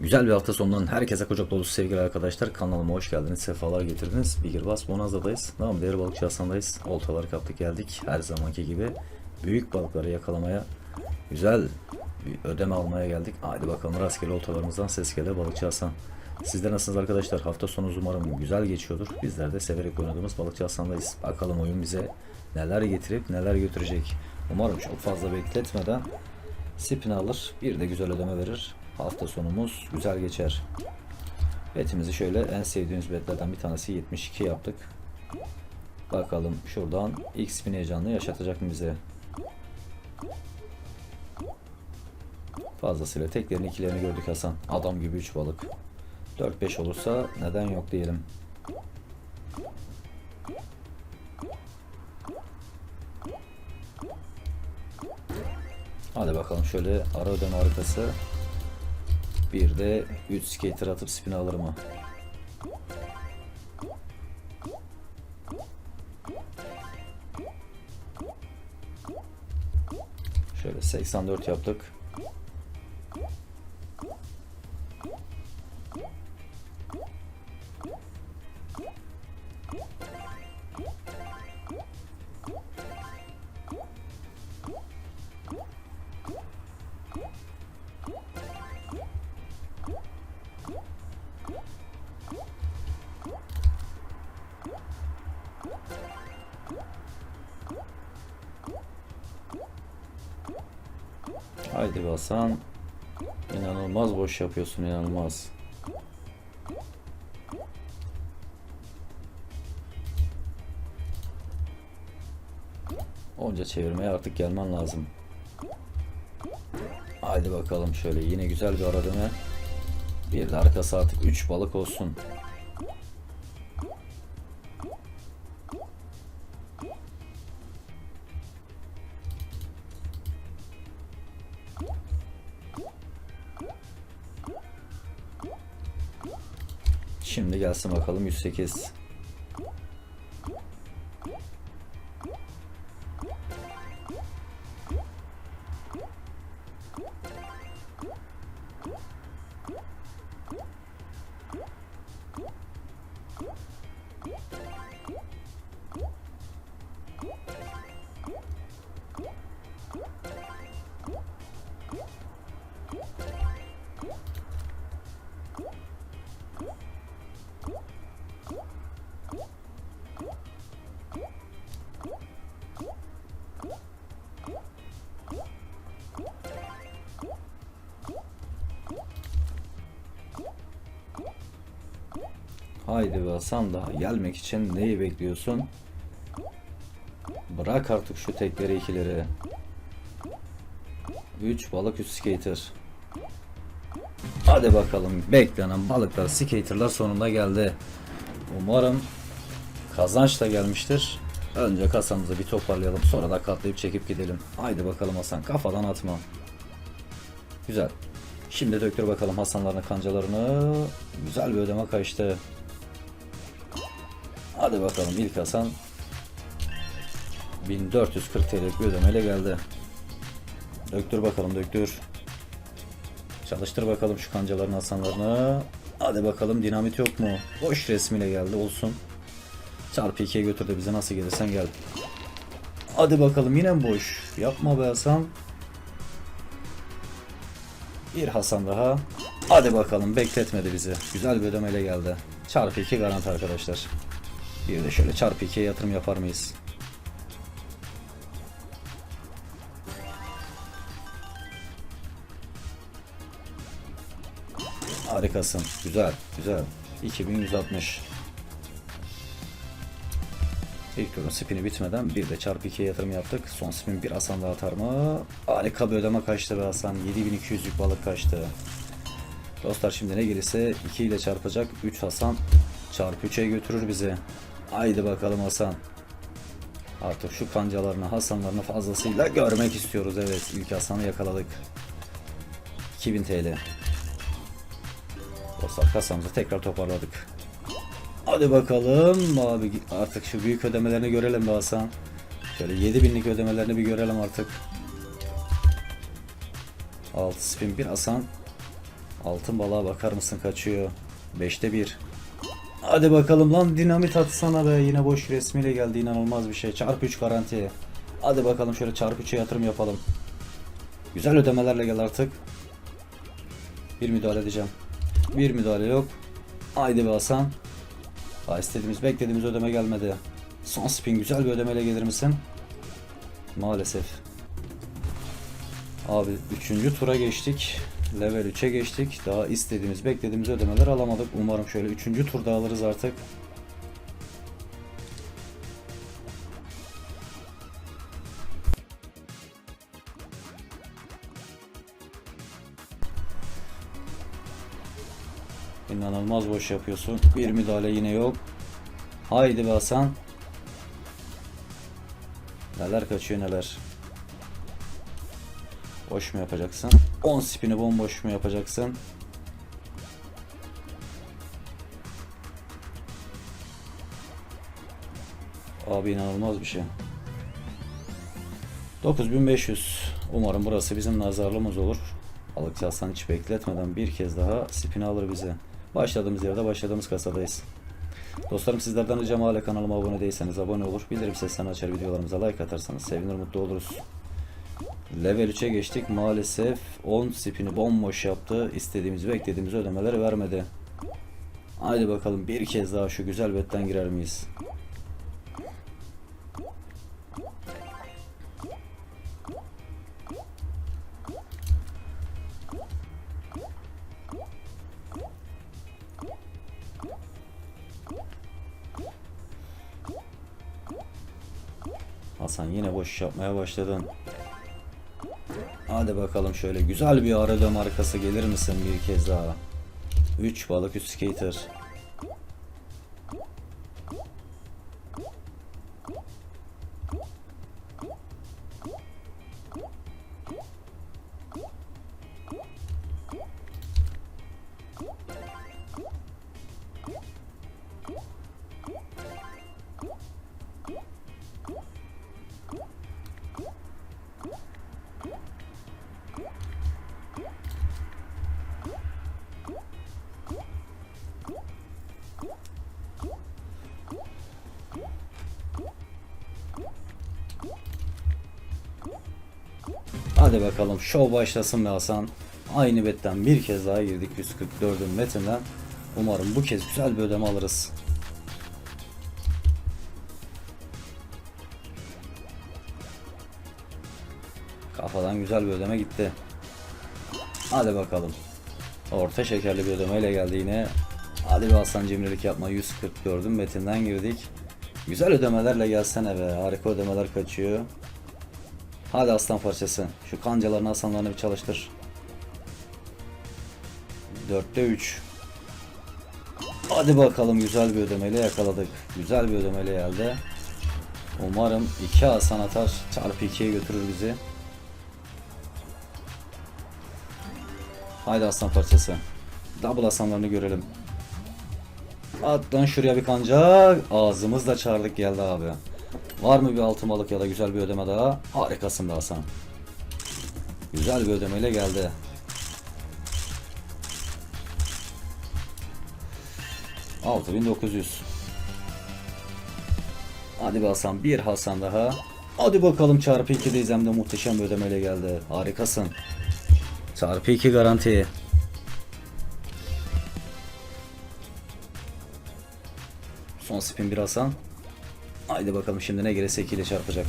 Güzel bir hafta sonundan herkese kucak dolusu sevgili arkadaşlar. Kanalıma hoş geldiniz, sefalar getirdiniz. Bigirbaz Bonaza'dayız. Namı değerli balıkçı Hasan'dayız. Oltaları kaptık geldik. Her zamanki gibi büyük balıkları yakalamaya, güzel bir ödeme almaya geldik. Haydi bakalım rastgele oltalarımızdan ses gelir balıkçı Hasan. Sizler nasılsınız arkadaşlar? Hafta sonu umarım güzel geçiyordur. Bizler de severek oynadığımız balıkçı Hasan'dayız. Bakalım oyun bize neler getirip neler götürecek. Umarım çok fazla bekletmeden Spin alır. Bir de güzel ödeme verir. Hafta sonumuz güzel geçer. Betimizi şöyle en sevdiğimiz betlerden bir tanesi 72 yaptık. Bakalım şuradan ilk spin heyecanını yaşatacak mı bize? Fazlasıyla teklerini ikilerini gördük Hasan. Adam gibi 3 balık. 4-5 olursa neden yok diyelim. Hadi bakalım şöyle ara ödeme haritası. Bir de 3 skater atıp spin alır mı? Şöyle 84 yaptık. Haydi Hasan. İnanılmaz boş yapıyorsun inanılmaz. Onca çevirmeye artık gelmen lazım. Haydi bakalım şöyle yine güzel bir aradığını. Bir de arkası artık 3 balık olsun. Şimdi gelsin bakalım 108. Haydi be Hasan daha gelmek için neyi bekliyorsun? Bırak artık şu tekleri ikileri. 3 balık 3 skater. Hadi bakalım beklenen balıklar skaterlar sonunda geldi. Umarım kazanç da gelmiştir. Önce kasamızı bir toparlayalım sonra da katlayıp çekip gidelim. Haydi bakalım Hasan kafadan atma. Güzel. Şimdi döktür bakalım Hasanların kancalarını. Güzel bir ödeme kaçtı. Hadi bakalım ilk Hasan 1440 TL'lik bir ödemeyle geldi. Döktür bakalım döktür. Çalıştır bakalım şu kancaların Hasanlarını. Hadi bakalım dinamit yok mu? Boş resmiyle geldi olsun. Çarpı 2'ye götürdü bize nasıl gelirsen gel. Hadi bakalım yine boş? Yapma be Hasan. Bir Hasan daha. Hadi bakalım bekletmedi bizi. Güzel bir ödemeyle geldi. Çarpı 2 garanti arkadaşlar. Bir de şöyle çarpı 2'ye yatırım yapar mıyız? Harikasın. Güzel. Güzel. 2160. İlk turun spini bitmeden bir de çarpı 2'ye yatırım yaptık. Son spin bir Hasan daha atar mı? Harika bir ödeme kaçtı be Hasan. 7200'lük balık kaçtı. Dostlar şimdi ne gelirse 2 ile çarpacak. 3 Hasan çarpı 3'e götürür bizi. Haydi bakalım Hasan. Artık şu kancalarını, Hasanlarını fazlasıyla görmek istiyoruz. Evet ilk Hasan'ı yakaladık. 2000 TL. Dostlar kasamızı tekrar toparladık. Hadi bakalım abi artık şu büyük ödemelerini görelim be Hasan. Şöyle 7000'lik ödemelerini bir görelim artık. 6 spin Hasan. Altın balığa bakar mısın kaçıyor. 5'te 1. Hadi bakalım lan dinamit atsana be. Yine boş resmiyle geldi inanılmaz bir şey. Çarpı 3 garanti. Hadi bakalım şöyle çarpı 3'e yatırım yapalım. Güzel ödemelerle gel artık. Bir müdahale edeceğim. Bir müdahale yok. Haydi be Hasan. Ha istediğimiz beklediğimiz ödeme gelmedi. Son spin güzel bir ödemeyle gelir misin? Maalesef. Abi 3. tura geçtik. Level 3'e geçtik. Daha istediğimiz, beklediğimiz ödemeler alamadık. Umarım şöyle 3. turda alırız artık. İnanılmaz boş yapıyorsun. Bir müdahale yine yok. Haydi be Hasan. Neler kaçıyor neler. Boş mu yapacaksın? 10 spini bomboş mu yapacaksın? Abi inanılmaz bir şey. 9500. Umarım burası bizim nazarlığımız olur. Balıkçı hiç bekletmeden bir kez daha spini alır bize. Başladığımız yerde başladığımız kasadayız. Dostlarım sizlerden ricam hala kanalıma abone değilseniz abone olur. Bildirim seslerini açar videolarımıza like atarsanız sevinir mutlu oluruz. Level 3'e geçtik. Maalesef 10 spini bomboş yaptı. İstediğimiz beklediğimiz ödemeleri vermedi. Haydi bakalım bir kez daha şu güzel betten girer miyiz? Hasan yine boş yapmaya başladın. Hadi bakalım şöyle güzel bir arada markası gelir misin bir kez daha? 3 balık 3 skater. Hadi bakalım şov başlasın be Hasan. Aynı betten bir kez daha girdik 144'ün metinden. Umarım bu kez güzel bir ödeme alırız. Kafadan güzel bir ödeme gitti. Hadi bakalım. Orta şekerli bir ödemeyle geldi yine. Hadi bir Hasan cimrilik yapma 144'ün metinden girdik. Güzel ödemelerle gelsene be. Harika ödemeler kaçıyor. Hadi aslan parçası. Şu kancaların aslanlarını bir çalıştır. 4'te 3. Hadi bakalım güzel bir ödemeyle yakaladık. Güzel bir ödemeyle geldi. Umarım 2 asan atar. Çarpı 2'ye götürür bizi. Haydi aslan parçası. Double aslanlarını görelim. At lan şuraya bir kanca. Ağzımızla çağırdık geldi abi. Var mı bir altın balık ya da güzel bir ödeme daha? Harikasın be Hasan. Güzel bir ödemeyle geldi. Altı bin dokuz yüz. Hadi be Hasan bir Hasan daha. Hadi bakalım çarpı 2'deyiz hem muhteşem bir ödemeyle geldi. Harikasın. Çarpı 2 garanti. Son spin bir Hasan. Haydi bakalım şimdi ne gelirse 2 ile çarpacak.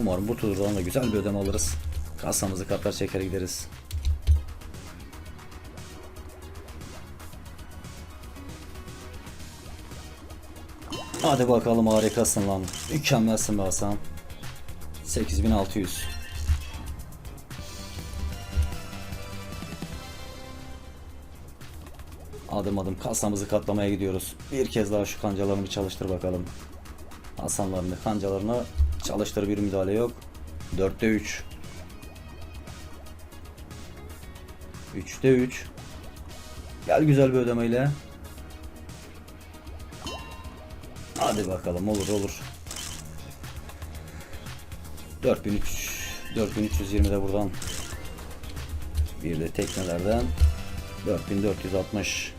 Umarım bu turdan da güzel bir ödeme alırız. Kasamızı katlar çeker gideriz. Hadi bakalım harikasın lan. Mükemmelsin be Hasan. 8600. Adım adım kasamızı katlamaya gidiyoruz. Bir kez daha şu kancalarını bir çalıştır bakalım. Hasanlarını, kancalarını çalıştır bir müdahale yok. 4'te 3. 3'te 3. Gel güzel bir ödemeyle. Hadi bakalım olur olur. 4003 4320 de buradan. Bir de teknelerden. 4460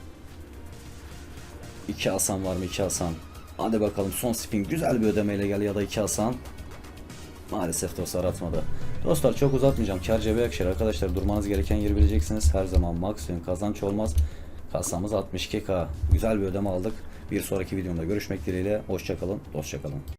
2 Hasan var mı 2 Hasan Hadi bakalım son spin güzel bir ödemeyle gel ya da 2 Hasan Maalesef dostlar atmadı. Dostlar çok uzatmayacağım. Kar cebe yakışır arkadaşlar. Durmanız gereken yeri bileceksiniz. Her zaman maksimum kazanç olmaz. Kasamız 62k. Güzel bir ödeme aldık. Bir sonraki videomda görüşmek dileğiyle. Hoşçakalın. Hoşçakalın.